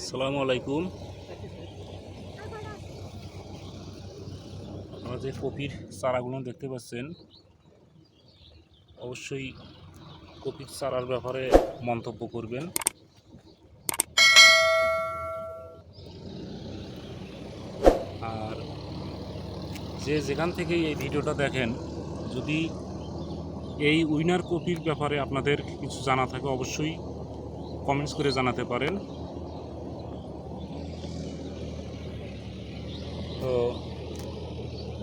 আসসালামু আলাইকুম। যে কপির চারাগুলো দেখতে পাচ্ছেন, অবশ্যই কপির চারার ব্যাপারে মন্তব্য করবেন। আর যে যেখান থেকেই এই ভিডিওটা দেখেন, যদি এই উইনার কপির ব্যাপারে আপনাদের কিছু জানা থাকে, অবশ্যই কমেন্টস করে জানাতে পারেন।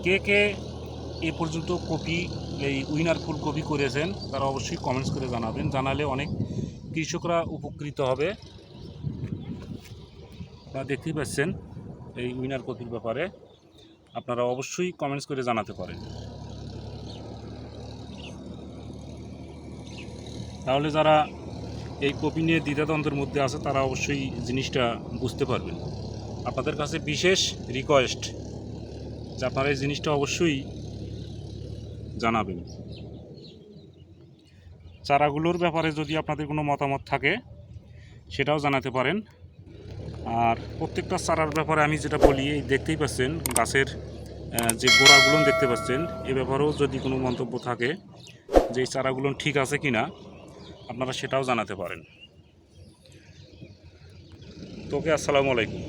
কে কে এ পর্যন্ত কপি, এই উইনার ফুল কপি করেছেন, তারা অবশ্যই কমেন্টস করে জানাবেন। জানালে অনেক কৃষকরা উপকৃত হবে। আপনারা দেখতেই পাচ্ছেন এই উইনার কপির ব্যাপারে। আপনারা অবশ্যই কমেন্টস করে জানাতে পারেন। তাহলে যারা এই কপি নিয়ে দ্বিধাদ্বন্দ্বের মধ্যে আছে, তারা অবশ্যই জিনিসটা বুঝতে পারবেন। আপনাদের কাছে বিশেষ রিকোয়েস্ট যে আপনারা এই জিনিসটা অবশ্যই জানাবেন। চারাগুলোর ব্যাপারে যদি আপনাদের কোনো মতামত থাকে, সেটাও জানাতে পারেন। আর প্রত্যেকটা চারার ব্যাপারে আমি যেটা বলি, এই দেখতেই পাচ্ছেন গাছের যে গোড়াগুলো দেখতে পাচ্ছেন, এ ব্যাপারেও যদি কোনো মন্তব্য থাকে যে এই চারাগুলো ঠিক আছে কি না আপনারা সেটাও জানাতে পারেন। তোকে আসসালামু আলাইকুম।